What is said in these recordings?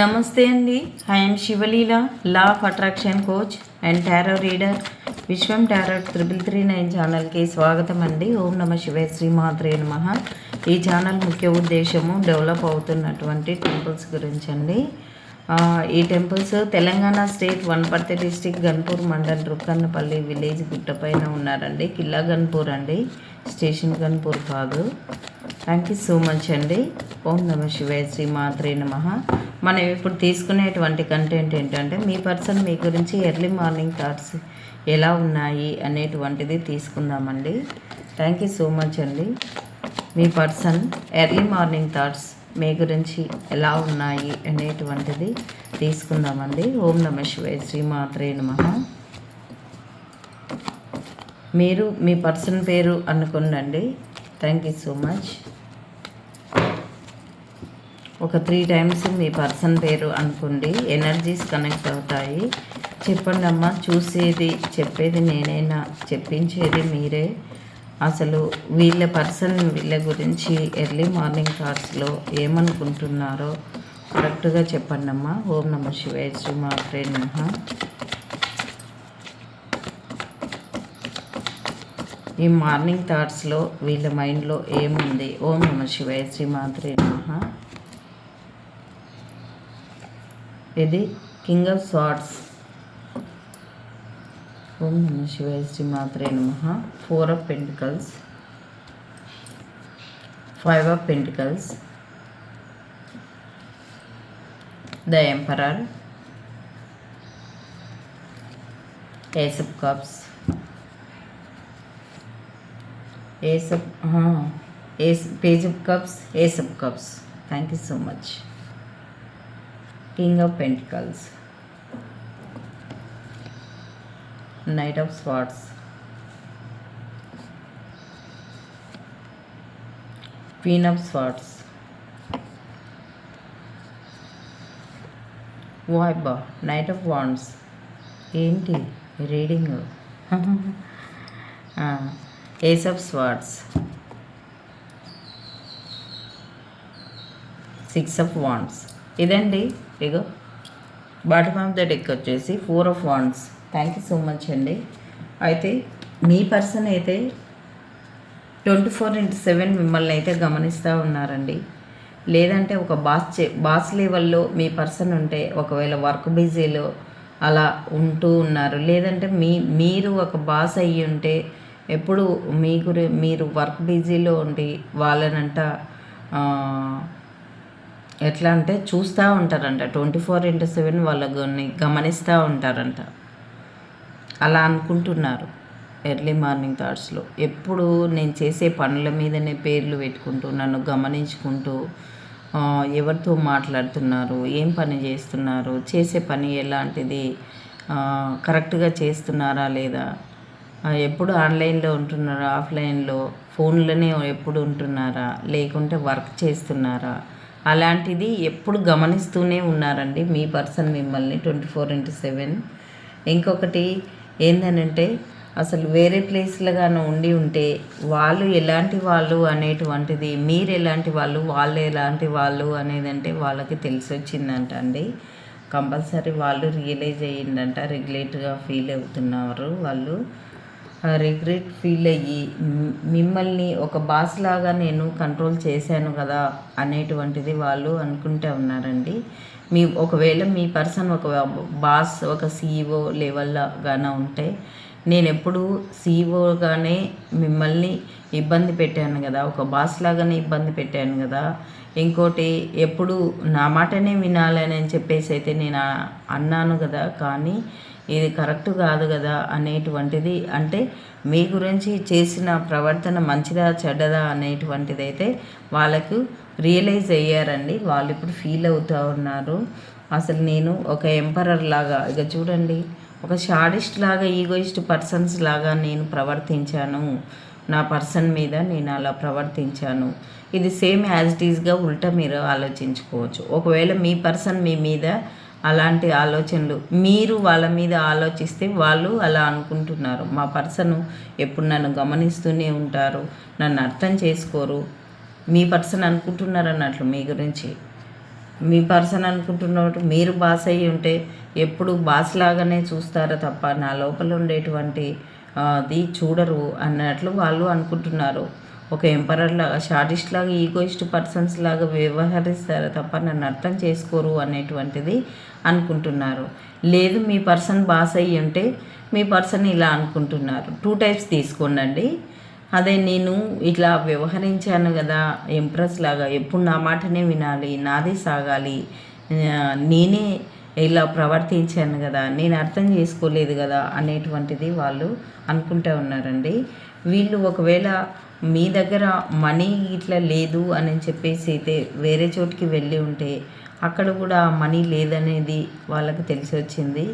నమస్తే అండి. I'm Shivaleela law of attraction coach and tarot reader Vishwam tarot triple three nine ఛానల్కి స్వాగతం అండి. ఓం నమ శివాయ శ్రీమాత్రే నమ. ఈ ఛానల్ ముఖ్య ఉద్దేశము డెవలప్ అవుతున్నటువంటి టెంపుల్స్ గురించి అండి. ఈ temples Telangana state Wanaparthy district Ganpur mandal Rukkannapalli village గుట్టపైన ఉన్నారండి. కిల్లా గన్పూర్ అండి. స్టేషన్ గన్పూర్ కాదు. థ్యాంక్ యూ సో మచ్ అండి. ఓం నమ శివాయ శ్రీ మాత్రే నమ. మనం ఇప్పుడు తీసుకునేటువంటి కంటెంట్ ఏంటంటే మీ పర్సన్ మీ గురించి ఎర్లీ మార్నింగ్ థాట్స్ ఎలా ఉన్నాయి అనేటువంటిది తీసుకుందామండి. థ్యాంక్ యూ సో మచ్ అండి. మీ పర్సన్ ఎర్లీ మార్నింగ్ థాట్స్ మీ గురించి ఎలా ఉన్నాయి అనేటువంటిది తీసుకుందామండి. ఓం నమ శివాయ శ్రీ మాత్రే నమ. మీరు మీ పర్సన్ పేరు అనుకుండండి థ్యాంక్ యూ సో మచ్ ఒక త్రీ టైమ్స్ మీ పర్సన్ పేరు అనుకోండి. ఎనర్జీస్ కనెక్ట్ అవుతాయి. చెప్పండి అమ్మా చూసేది చెప్పేది నేనైనా? చెప్పించేది మీరే. అసలు వీళ్ళ పర్సన్ వీళ్ళ గురించి ఎర్లీ మార్నింగ్ కార్డ్స్లో ఏమనుకుంటున్నారో కరెక్ట్గా చెప్పండి అమ్మా ఓం నమ శివాయ శ్రీ మా నమః. ఈ మార్నింగ్ థాట్స్లో వీళ్ళ మైండ్లో ఏముంది? ఓం నమ శివాయ శ్రీ నమ. ఇది కింగ్ ఆఫ్ స్వార్డ్స్. ఓం నమ శివాయ శ్రీ నమ. Four of pentacles. Five of pentacles. The emperor. Ace of of cups ace of ace page of cups ace of cups thank you so much king of pentacles Knight of Swords, Queen of Swords, వాయిబా knight of wands ఏంటి reading ace of swords six of wands ఇదండి ఇగో bottom of the deck వచ్చేసి four of wands thank you so much అండి. అయితే మీ person అయితే twenty four into seven మిమ్మల్ని అయితే గమనిస్తూ ఉన్నారండి. లేదంటే ఒక బాస్ చే బాస్ లెవెల్లో మీ పర్సన్ ఉంటే ఒకవేళ వర్క్ బిజీలో అలా ఉంటూ ఉన్నారు. లేదంటే మీ మీరు ఒక బాస్ అయ్యి ఉంటే ఎప్పుడు మీ గురి మీరు వర్క్ బిజీలో ఉండి వాళ్ళనంట ఎట్లా అంటే చూస్తూ ఉంటారంట. ట్వంటీ ఫోర్ ఇంటూ సెవెన్ వాళ్ళని గమనిస్తూ ఉంటారంట. అలా అనుకుంటున్నారు ఎర్లీ మార్నింగ్ థాట్స్లో. ఎప్పుడు నేను చేసే పనుల మీదనే పేర్లు పెట్టుకుంటూ నన్ను గమనించుకుంటూ ఎవరితో మాట్లాడుతున్నారు ఏం పని చేస్తున్నారు చేసే పని ఎలాంటిది కరెక్ట్గా చేస్తున్నారా లేదా ఎప్పుడు ఆన్లైన్లో ఉంటున్నారా ఆఫ్లైన్లో? ఫోన్లోనే ఎప్పుడు ఉంటున్నారా? లేకుంటే వర్క్ చేస్తున్నారా? అలాంటిది ఎప్పుడు గమనిస్తూనే ఉన్నారండి మీ పర్సన్ మిమ్మల్ని ట్వంటీ ఫోర్ ఇంటూ సెవెన్. ఇంకొకటి ఏంటనంటే అసలు వేరే ప్లేస్లుగాను ఉండి ఉంటే వాళ్ళు ఎలాంటి వాళ్ళు అనేటువంటిది మీరు ఎలాంటి వాళ్ళు వాళ్ళు ఎలాంటి వాళ్ళు అనేదంటే వాళ్ళకి తెలిసి వచ్చిందంట అండి. కంపల్సరీ వాళ్ళు రియలైజ్ అయ్యిందంట రెగ్యులేట్గా ఫీల్ అవుతున్నారు వాళ్ళు. రిగ్రెట్ ఫీల్ అయ్యి మిమ్మల్ని ఒక బాస్ లాగా నేను కంట్రోల్ చేశాను కదా అనేటువంటిది వాళ్ళు అనుకుంటూ ఉన్నారండి. మీ ఒకవేళ మీ పర్సన్ ఒక బాస్ ఒక సీఈఓ లెవెల్గానే ఉంటే నేను ఎప్పుడు సీఈఓగానే మిమ్మల్ని ఇబ్బంది పెట్టాను కదా ఒక బాస్ లాగానే ఇబ్బంది పెట్టాను కదా. ఇంకోటి ఎప్పుడు నా మాటనే వినాలని చెప్పేసి అయితే నేను అన్నాను కదా కానీ ఇది కరెక్ట్ కాదు కదా అనేటువంటిది. అంటే మీ గురించి చేసిన ప్రవర్తన మంచిదా చెడ్డదా అనేటువంటిది అయితే వాళ్ళకు రియలైజ్ అయ్యారండి. వాళ్ళు ఇప్పుడు ఫీల్ అవుతూ ఉన్నారు. అసలు నేను ఒక ఎంపరర్ లాగా ఇక చూడండి ఒక షాడిస్ట్ లాగా ఈగోయిస్ట్ పర్సన్స్ లాగా నేను ప్రవర్తించాను. నా పర్సన్ మీద నేను అలా ప్రవర్తించాను. ఇది సేమ్ యాజ్ ఇట్ ఈస్గా ఉల్టా మీరు ఆలోచించుకోవచ్చు. ఒకవేళ మీ పర్సన్ మీ మీద అలాంటి ఆలోచనలు. మీరు వాళ్ళ మీద ఆలోచిస్తే వాళ్ళు అలా అనుకుంటున్నారు. మా పర్సన్ ఎప్పుడు నన్ను గమనిస్తూనే ఉంటారు. నన్ను అర్థం చేసుకోరు. మీ పర్సన్ అనుకుంటున్నారు అన్నట్లు మీ గురించి. మీ పర్సన్ అనుకుంటున్నట్టు మీరు బాస్ అయ్యి ఉంటే ఎప్పుడు బాస్ లాగానే చూస్తారా తప్ప నా లోపల ఉండేటువంటి అది చూడరు అన్నట్లు వాళ్ళు అనుకుంటున్నారు. ఒక ఎంపరర్ లాగా షార్టిస్ట్ లాగా ఈగోయిస్ట్ పర్సన్స్ లాగా వ్యవహరిస్తారు తప్ప నన్ను అర్థం చేసుకోరు అనేటువంటిది అనుకుంటున్నారు. లేదు మీ పర్సన్ బాస్ అయ్యి ఉంటే మీ పర్సన్ ఇలా అనుకుంటున్నారు. టూ టైప్స్ తీసుకోండి అదే నేను ఇట్లా వ్యవహరించాను కదా ఎంప్రెస్ లాగా ఎప్పుడు నా మాటనే వినాలి నాదే సాగాలి నేనే ఇలా ప్రవర్తించాను కదా నేను అర్థం చేసుకోలేదు కదా అనేటువంటిది వాళ్ళు అనుకుంటూ ఉన్నారండి. వీళ్ళు ఒకవేళ మీ దగ్గర మనీ ఇట్లా లేదు అని చెప్పేసి అయితే వేరే చోటికి వెళ్ళి ఉంటే అక్కడ కూడా మనీ లేదనేది వాళ్ళకి తెలిసి వచ్చింది.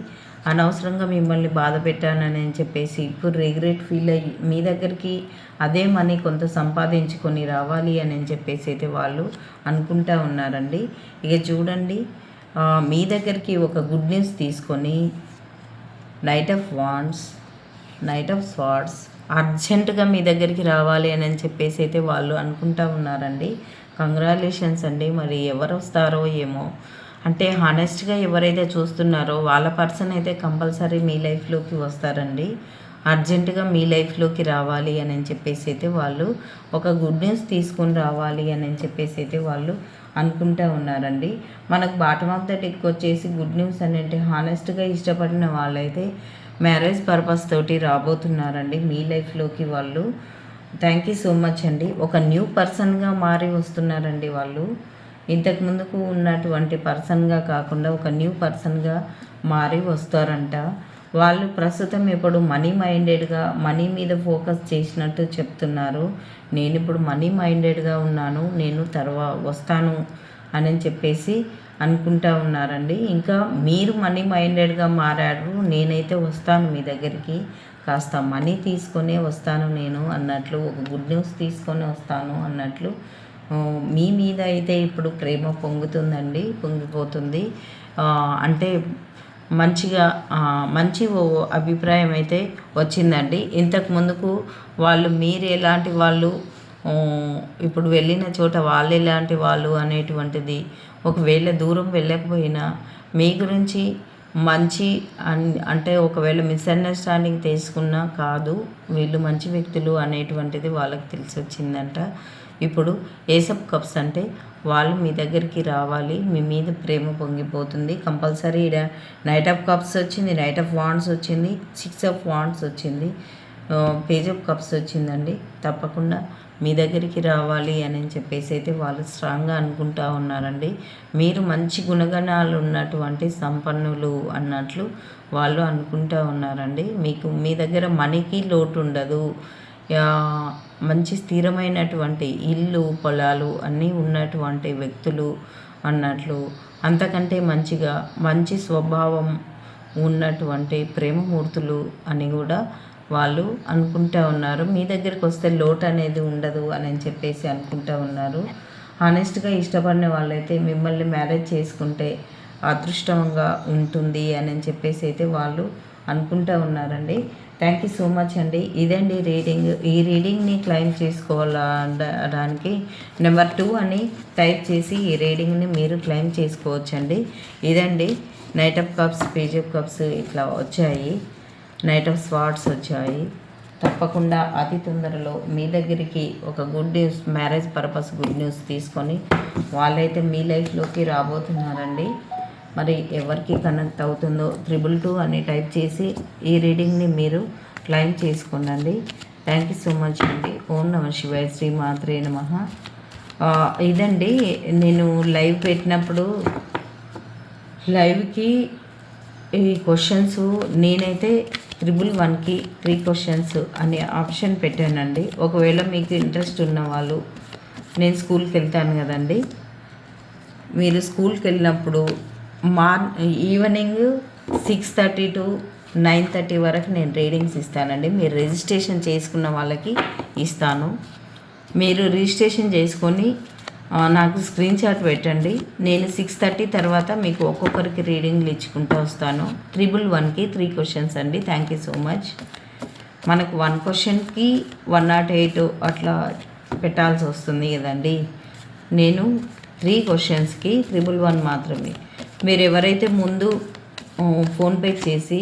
అనవసరంగా మిమ్మల్ని బాధ పెట్టానని చెప్పేసి ఇప్పుడు రిగ్రెట్ ఫీల్ అయ్యి మీ దగ్గరికి అదే మనీ కొంత సంపాదించుకొని రావాలి అని చెప్పేసి అయితే వాళ్ళు అనుకుంటా ఉన్నారండి. ఇక చూడండి మీ దగ్గరికి ఒక గుడ్ న్యూస్ తీసుకొని knight of wands knight of swords అర్జెంటుగా మీ దగ్గరికి రావాలి అని చెప్పేసి అయితే వాళ్ళు అనుకుంటా ఉన్నారండి. కంగ్రాలేషన్స్ అండి. మరి ఎవరు వస్తారో ఏమో. అంటే హానెస్ట్గా ఎవరైతే చూస్తున్నారో వాళ్ళ పర్సన్ అయితే కంపల్సరీ మీ లైఫ్లోకి వస్తారండి. అర్జెంటుగా మీ లైఫ్లోకి రావాలి అని చెప్పేసి అయితే వాళ్ళు ఒక గుడ్ న్యూస్ తీసుకొని రావాలి అని చెప్పేసి అయితే వాళ్ళు అనుకుంటూ ఉన్నారండి. మనకు బాటమ్ ఆఫ్ ద డెక్ వచ్చేసి గుడ్ న్యూస్ అని అంటే హానెస్ట్గా ఇష్టపడిన వాళ్ళైతే మ్యారేజ్ పర్పస్ తోటి రాబోతున్నారండి. మీ లైఫ్లోకి వాళ్ళు. థ్యాంక్ యూ సో మచ్ అండి. ఒక న్యూ పర్సన్గా మారి వస్తున్నారండి వాళ్ళు. ఇంతకు ముందుకు ఉన్నటువంటి పర్సన్గా కాకుండా ఒక న్యూ పర్సన్గా మారి వస్తారంట. వాళ్ళు ప్రస్తుతం ఇప్పుడు మనీ మైండెడ్గా మనీ మీద ఫోకస్ చేసినట్టు చెప్తున్నారు. నేను ఇప్పుడు మనీ మైండెడ్గా ఉన్నాను నేను తర్వా వస్తాను అని చెప్పేసి అనుకుంటా ఉన్నారండి. ఇంకా మీరు మనీ మైండెడ్గా మారారు నేనైతే వస్తాను మీ దగ్గరికి. కాస్త మనీ తీసుకొనే వస్తాను నేను అన్నట్లు ఒక గుడ్ న్యూస్ తీసుకొని వస్తాను అన్నట్లు మీ మీద అయితే ఇప్పుడు ప్రేమ పొంగుతుందండి పొంగిపోతుంది. అంటే మంచిగా మంచి అభిప్రాయం అయితే వచ్చిందండి. ఇంతకు ముందుకు వాళ్ళు మీరు ఎలాంటి వాళ్ళు ఇప్పుడు వెళ్ళిన చోట వాళ్ళు ఎలాంటి వాళ్ళు అనేటువంటిది ఒకవేళ దూరం వెళ్ళకపోయినా మీ గురించి మంచి అన్- అంటే ఒకవేళ మిస్అండర్స్టాండింగ్ తీసుకున్నా కాదు వీళ్ళు మంచి వ్యక్తులు అనేటువంటిది వాళ్ళకి తెలిసి వచ్చిందంట ఇప్పుడు ఏసప్ కప్స్ అంటే వాళ్ళు మీ దగ్గరికి రావాలి మీ మీద ప్రేమ పొంగిపోతుంది. కంపల్సరీ ఈడ నైట్ ఆఫ్ కప్స్ వచ్చింది నైట్ ఆఫ్ వాండ్స్ వచ్చింది సిక్స్ ఆఫ్ వాండ్స్ వచ్చింది పేజ్ ఆఫ్ కప్స్ వచ్చిందండి. తప్పకుండా మీ దగ్గరికి రావాలి అని చెప్పేసి అయితే వాళ్ళు స్ట్రాంగ్గా అనుకుంటా ఉన్నారండి. మీరు మంచి గుణగణాలు ఉన్నటువంటి సంపన్నులు అన్నట్లు వాళ్ళు అనుకుంటా ఉన్నారండి. మీకు మీ దగ్గర మనీకి లోటు ఉండదు. మంచి స్థిరమైనటువంటి ఇల్లు పొలాలు అన్నీ ఉన్నటువంటి వ్యక్తులు అన్నట్లు అంతకంటే మంచిగా మంచి స్వభావం ఉన్నటువంటి ప్రేమమూర్తులు అని కూడా వాళ్ళు అనుకుంటూ ఉన్నారు. మీ దగ్గరికి వస్తే లోటు అనేది ఉండదు అని చెప్పేసి అనుకుంటూ ఉన్నారు. హానెస్ట్గా ఇష్టపడిన వాళ్ళైతే మిమ్మల్ని మ్యారేజ్ చేసుకుంటే అదృష్టంగా ఉంటుంది అని చెప్పేసి అయితే వాళ్ళు అనుకుంటూ ఉన్నారండి. థ్యాంక్ యూ సో మచ్ అండి. ఇదండి రీడింగ్ ఈ రీడింగ్ని క్లైమ్ చేసుకోవాలడానికి నెంబర్ టూ అని టైప్ చేసి ఈ రీడింగ్ని మీరు క్లైమ్ చేసుకోవచ్చండి. ఇదండి knight of cups page of cups ఇట్లా వచ్చాయి. నైట్ ఆఫ్ స్వార్ట్స్ వచ్చాయి. తప్పకుండా అతి తొందరలో మీ దగ్గరికి ఒక good news marriage purpose good news తీసుకొని వాళ్ళైతే మీ లైఫ్లోకి రాబోతున్నారండి. మరి ఎవరికి కనెక్ట్ అవుతుందో త్రిబుల్ టూ అని టైప్ చేసి ఈ రీడింగ్ని మీరు క్లైమ్ చేసుకోండి థ్యాంక్ యూ సో మచ్ అండి. ఓం నమ శివాయ శ్రీ మాత్రే నమ. ఇదండి నేను లైవ్ పెట్టినప్పుడు లైవ్కి ఈ క్వశ్చన్స్ నేనైతే త్రిబుల్ వన్కి త్రీ క్వశ్చన్స్ అనే ఆప్షన్ పెట్టానండి. ఒకవేళ మీకు ఇంట్రెస్ట్ ఉన్న వాళ్ళు నేను స్కూల్కి వెళ్తాను కదండి. మీరు స్కూల్కి వెళ్ళినప్పుడు మార్ evening six thirty to nine thirty వరకు నేను రీడింగ్స్ ఇస్తానండి. మీరు రిజిస్ట్రేషన్ చేసుకున్న వాళ్ళకి ఇస్తాను. మీరు రిజిస్ట్రేషన్ చేసుకొని నాకు స్క్రీన్ షాట్ పెట్టండి. నేను సిక్స్ థర్టీ తర్వాత మీకు ఒక్కొక్కరికి రీడింగ్లు ఇచ్చుకుంటూ వస్తాను. త్రిబుల్ వన్కి త్రీ క్వశ్చన్స్ అండి. థ్యాంక్ యూ సో మచ్ మనకు వన్ క్వశ్చన్కి వన్ నాట్ ఎయిట్ అట్లా పెట్టాల్సి వస్తుంది కదండి. నేను త్రీ క్వశ్చన్స్కి త్రిబుల్ వన్ మాత్రమే. మీరు ఎవరైతే ముందు ఫోన్పే చేసి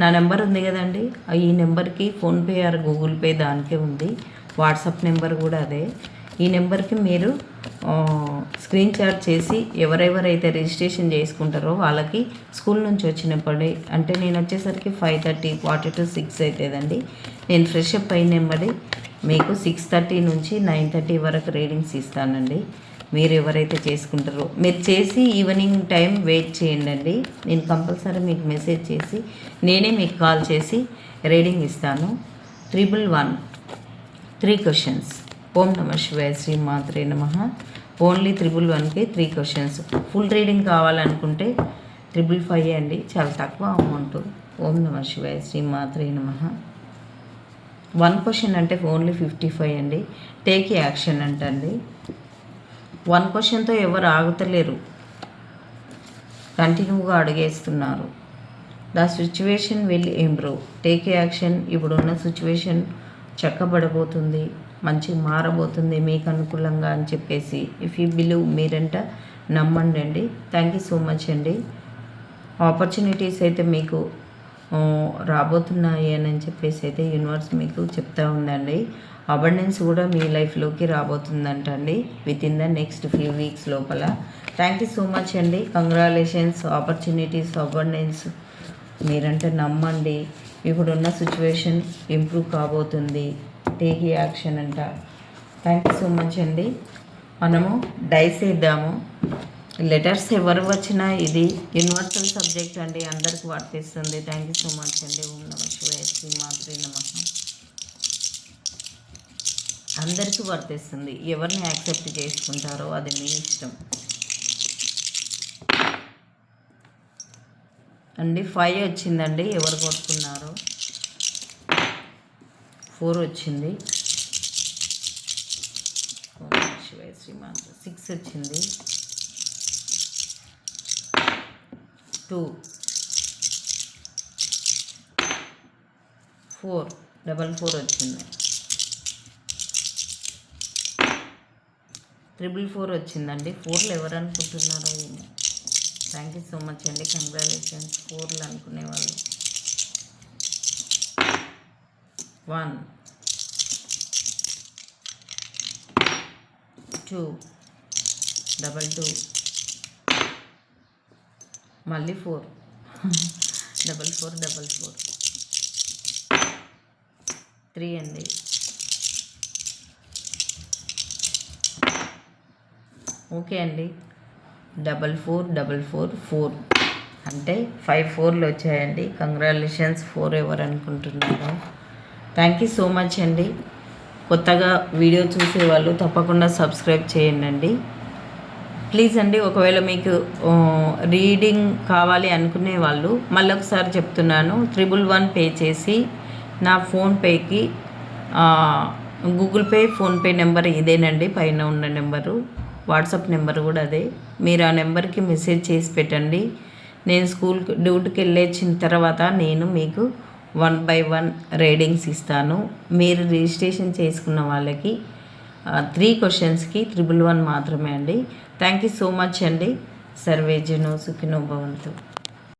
నా నెంబర్ ఉంది కదండి. ఈ నెంబర్కి ఫోన్పే ఆర్ గూగుల్ పే దానికే ఉంది. వాట్సాప్ నెంబర్ కూడా అదే. ఈ నెంబర్కి మీరు స్క్రీన్ షాట్ చేసి ఎవరెవరైతే రిజిస్ట్రేషన్ చేసుకుంటారో వాళ్ళకి స్కూల్ నుంచి వచ్చినప్పటి అంటే నేను వచ్చేసరికి five thirty forty to six అవుతుందండి నేను ఫ్రెష్ అప్ అయిన నెంబడి మీకు సిక్స్ థర్టీ నుంచి నైన్ థర్టీ వరకు రీడింగ్స్ ఇస్తానండి. మీరు ఎవరైతే చేసుకుంటారో మీరు చేసి ఈవినింగ్ టైం వెయిట్ చేయండి నేను కంపల్సరీ మీకు మెసేజ్ చేసి నేనే మీకు కాల్ చేసి రీడింగ్ ఇస్తాను. Triple one three questions. ఓం నమ శివాయ శ్రీ మాత్రే నమ. ఓన్లీ త్రిబుల్ వన్కి త్రీ క్వశ్చన్స్ ఫుల్ రీడింగ్ కావాలనుకుంటే త్రిబుల్ ఫైవ్ అండి. చాలా తక్కువ అమౌంట్ ఓం నమ శివాయ శ్రీ మాత్రే నమ. వన్ క్వశ్చన్ అంటే ఓన్లీ ఫిఫ్టీ ఫైవ్ అండి. టేక్ యాక్షన్ అంటండి. వన్ క్వశ్చన్తో ఎవరు ఆగుతలేరు? కంటిన్యూగా అడిగేస్తున్నారు. The situation will improve take action ఇప్పుడున్న సిచ్యువేషన్ చక్కబడబోతుంది మంచి మారబోతుంది మీకు అనుకూలంగా అని చెప్పేసి. ఇఫ్ యూ బిలీవ్ మీరంట నమ్మండి అండి. థ్యాంక్ యూ సో మచ్ అండి. ఆపర్చునిటీస్ అయితే మీకు రాబోతున్నాయి అని చెప్పేసి అయితే యూనివర్స్ మీకు చెప్తా ఉందండి. అబండెన్స్ కూడా మీ లైఫ్లోకి రాబోతుందంటండి within the next few weeks లోపల. థ్యాంక్ యూ సో మచ్ అండి. కంగ్రాలేషన్స్ ఆపర్చునిటీస్ అబండెన్స్ మీరంటే నమ్మండి. ఇప్పుడున్న సిచ్యువేషన్ ఇంప్రూవ్ కాబోతుంది. టేక్ యాక్షన్ అంట. థ్యాంక్ యూ సో మచ్ అండి. మనము డైస్ వేద్దాము. లెటర్స్ ఎవరు వచ్చినా ఇది యూనివర్సల్ సబ్జెక్ట్ అండి. అందరికి వర్తిస్తుంది. థ్యాంక్ యూ సో మచ్ అండి. ఓం నమ శివాయ. శ్రీ మాత్రే నమ. అందరికీ వర్తిస్తుంది. ఎవరిని యాక్సెప్ట్ చేసుకుంటారో అది మీ ఇష్టం. అండి ఫైవ్ వచ్చిందండి ఎవరు కొట్టుకున్నారు? ఫోర్ వచ్చింది. శివాయ సిక్స్ వచ్చింది. టూ ఫోర్ డబల్ ఫోర్ వచ్చింది. ట్రిపుల్ ఫోర్ వచ్చిందండి. ఫోర్లు ఎవరు అనుకుంటున్నారో ఏమో. థ్యాంక్ యూ సో మచ్ అండి కంగ్రాచులేషన్స్ ఫోర్లు అనుకునే వాళ్ళు. వన్ టూ డబల్ టూ మళ్ళీ four double four double four three అండి. ఓకే అండి. Double four double four four అంటే ఫైవ్ ఫోర్లు వచ్చాయండి. కంగ్రాలేషన్స్ ఫోర్ ఎవరు అనుకుంటున్నారు థ్యాంక్ యూ సో మచ్ అండి. కొత్తగా వీడియో చూసే వాళ్ళు తప్పకుండా సబ్స్క్రైబ్ చేయండి అండి ప్లీజ్ అండి ఒకవేళ మీకు రీడింగ్ కావాలి అనుకునే వాళ్ళు మళ్ళీ ఒకసారి చెప్తున్నాను. త్రిబుల్ వన్ పే చేసి నా ఫోన్పేకి గూగుల్ పే ఫోన్పే నెంబర్ ఇదేనండి పైన ఉన్న నెంబరు వాట్సాప్ నెంబర్ కూడా అదే. మీరు ఆ నెంబర్కి మెసేజ్ చేసి పెట్టండి. నేను స్కూల్కి డ్యూటీకి వెళ్ళొచ్చిన తర్వాత నేను మీకు వన్ బై వన్ రీడింగ్స్ ఇస్తాను. మీరు రిజిస్ట్రేషన్ చేసుకున్న వాళ్ళకి త్రీ క్వశ్చన్స్కి త్రిబుల్ వన్ మాత్రమే అండి. థ్యాంక్ యూ సో మచ్ అండి. సర్వేజను సుఖినో భవంతు.